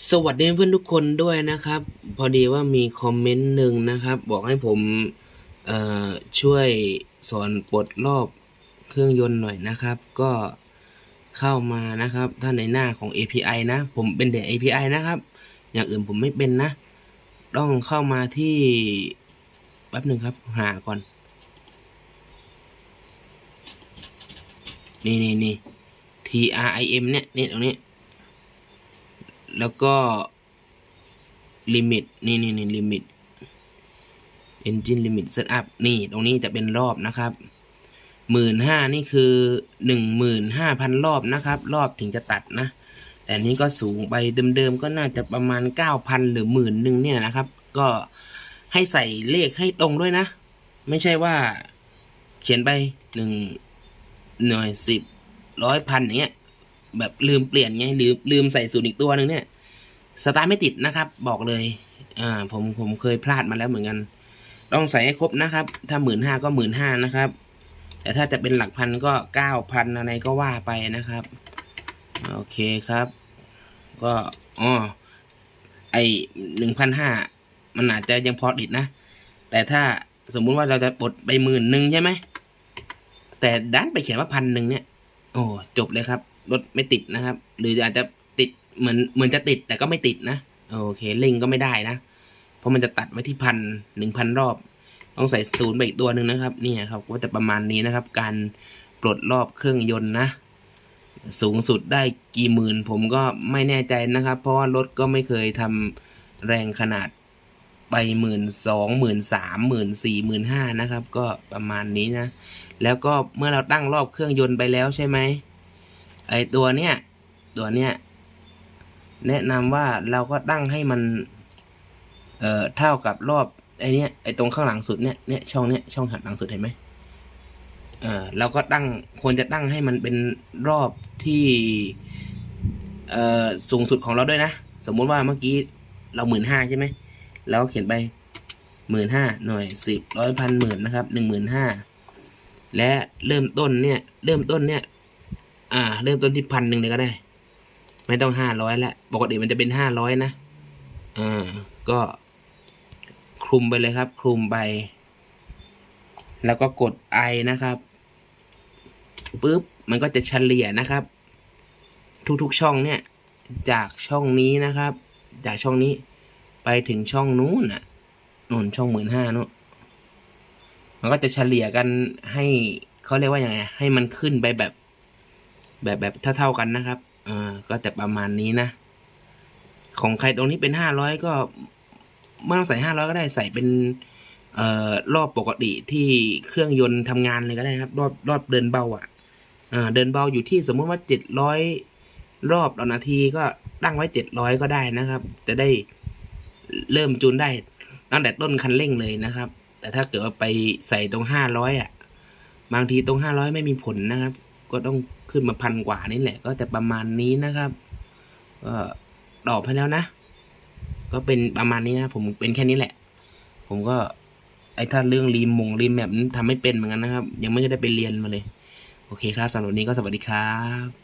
สวัสดีเพื่อนทุกคนด้วยนะครับ พอดีว่ามีคอมเมนต์หนึ่งนะครับ บอกให้ผมช่วยสอนปลดรอบเครื่องยนต์หน่อยนะครับ ก็เข้ามานะครับ ถ้าในหน้าของ API นะ ผมเป็นแต่ API นะครับ อย่างอื่นผมไม่เป็นนะ ต้องเข้ามาที่แป๊บหนึ่งครับ หาก่อน นี่นี่นี่ TRIM เนี่ยนี่ตรงนี้ แล้วก็ลิมิตนี่นี่นี่ลิมิต engine limit setup นี่ตรงนี้จะเป็นรอบนะครับหมื่นห้านี่คือหนึ่งหมื่นห้าพันรอบนะครับ รอบถึงจะตัดนะ แต่นี้ก็สูงไปเดิมๆก็น่าจะประมาณเก้าพันหรือหมื่นหนึ่งเนี่ยนะครับ ก็ให้ใส่เลขให้ตรงด้วยนะ ไม่ใช่ว่าเขียนไปหนึ่งหน่วยสิบร้อยพันอย่างเงี้ย แบบลืมเปลี่ยนไงลืมลืมใส่สูตรอีกตัวหนึ่งเนี่ยสตาร์ทไม่ติดนะครับ บอกเลย อ่า ผมผมเคยพลาดมาแล้วเหมือนกัน ต้องใส่ให้ครบนะครับ ถ้าหมื่นห้าก็หมื่นห้านะครับ แต่ถ้าจะเป็นหลักพันก็เก้าพันอะไรก็ว่าไปนะครับ โอเคครับ ก็อ๋อไอหนึ่งพันห้ามันอาจจะยังพอติดนะ แต่ถ้าสมมุติว่าเราจะปลดไปหมื่นหนึ่งใช่ไหม แต่ดันไปเขียนว่าพันหนึ่งเนี่ย โอ้จบเลยครับ รถไม่ติดนะครับ หรืออาจจะติดเหมือนเหมือนจะติดแต่ก็ไม่ติดนะโอเคเร่งก็ไม่ได้นะ เพราะมันจะตัดไว้ที่พันหนึ่งพันรอบ ต้องใส่ศูนย์ไปอีกตัวหนึ่งนะครับนี่ครับก็จะประมาณนี้นะครับ การปลดรอบเครื่องยนต์นะ สูงสุดได้กี่หมื่น ผมก็ไม่แน่ใจนะครับ เพราะว่ารถก็ไม่เคยทำแรงขนาดไปหมื่นสองหมื่นสามหมื่นสี่หมื่นห้านะครับ ก็ประมาณนี้นะ แล้วก็เมื่อเราตั้งรอบเครื่องยนต์ไปแล้วใช่ไหม ไอตัวเนี้ยตัวเนี้ยแนะนำว่าเราก็ตั้งให้มัน เอ่อเท่ากับรอบไอเนี้ยไอตรงข้างหลังสุดเนี้ยเนี้ยช่องเนี้ยช่องหัดหลังสุดเห็นไหมเอ่อเราก็ตั้งควรจะตั้งให้มันเป็นรอบที่เอ่อสูงสุดของเราด้วยนะ สมมุติว่าเมื่อกี้เราหมื่นห้าใช่ไหมแล้วเขียนไปหมื่นห้าหน่วยสิบร้อยพันหมื่นนะครับหนึ่งหมื่นห้าและเริ่มต้นเนี่ย เริ่มต้นเนี่ย อ่า เริ่มต้นที่พันหนึ่งเลยก็ได้ ไม่ต้องห้าร้อยแล้วปกติมันจะเป็นห้าร้อยนะอ่าก็คลุมไปเลยครับ คลุมไป แล้วก็กดไอนะครับปุ๊บมันก็จะเฉลี่ยนะครับ ทุกๆช่องเนี่ย จากช่องนี้นะครับ จากช่องนี้ไปถึงช่องนู้นน่ะนู่นช่องหมื่นห้านู้นมันก็จะเฉลี่ยกันให้เขาเรียกว่าอย่างไง ให้มันขึ้นไปแบบ แบบแบบเท่าๆกันนะครับอ่าก็แต่ประมาณนี้นะ ของใครตรงนี้เป็นห้าร้อยก็ไม่ต้องใส่ห้าร้อยก็ได้ใส่เป็นเอ่อรอบปกติที่เครื่องยนต์ทำงานเลยก็ได้ครับ รอบรอบเดินเบาอะอ่าเดินเบาอยู่ที่สมมติว่าเจ็ดร้อยรอบต่อนาทีก็ตั้งไว้เจ็ดร้อยก็ได้นะครับ จะได้เริ่มจูนได้ตั้งแต่ต้นคันเร่งเลยนะครับ แต่ถ้าเกิดว่าไปใส่ตรงห้าร้อยอะ บางทีตรงห้าร้อยไม่มีผลนะครับ ก็ต้องขึ้นมาพันกว่านี่แหละ ก็จะประมาณนี้นะครับก็ดอกไปแล้วนะ ก็เป็นประมาณนี้นะ ผมเป็นแค่นี้แหละ ผมก็ไอ้ถ้าเรื่องรีมมงรีมแบบนั้นทำไม่เป็นเหมือนกันนะครับ ยังไม่ได้ไปเรียนมาเลย โอเคครับสำหรับวันนี้ก็สวัสดีครับ